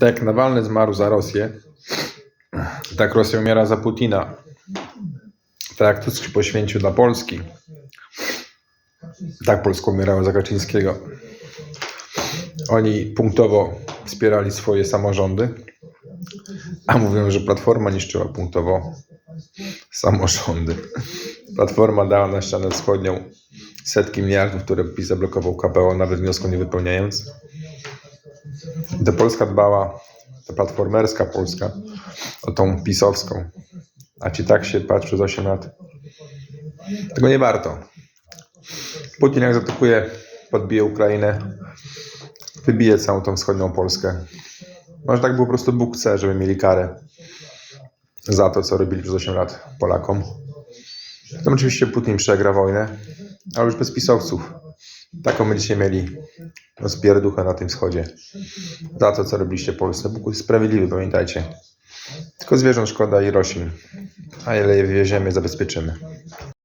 Tak Nawalny zmarł za Rosję, tak Rosja umiera za Putina. Tak jak Tusk się poświęcił dla Polski, tak Polska umierała za Kaczyńskiego. Oni punktowo wspierali swoje samorządy, a mówią, że Platforma niszczyła punktowo samorządy. Platforma dała na ścianę wschodnią setki miliardów, które PiS zablokował KPO, nawet wniosku nie wypełniając. To Polska dbała, ta platformerska Polska, o tą pisowską. A ci tak się patrz przez 8 lat. Tego nie warto. Putin jak zaatakuje, podbije Ukrainę, wybije całą tą wschodnią Polskę. Może tak po prostu Bóg chce, żeby mieli karę za to, co robili przez 8 lat Polakom. Potem oczywiście Putin przegra wojnę, ale już bez pisowców. Taką będziecie mieli rozpierduchę na tym wschodzie. Za to, co robiliście Polsce. Bóg jest sprawiedliwy, pamiętajcie. Tylko zwierząt szkoda i roślin. A ile je wywieziemy, zabezpieczymy.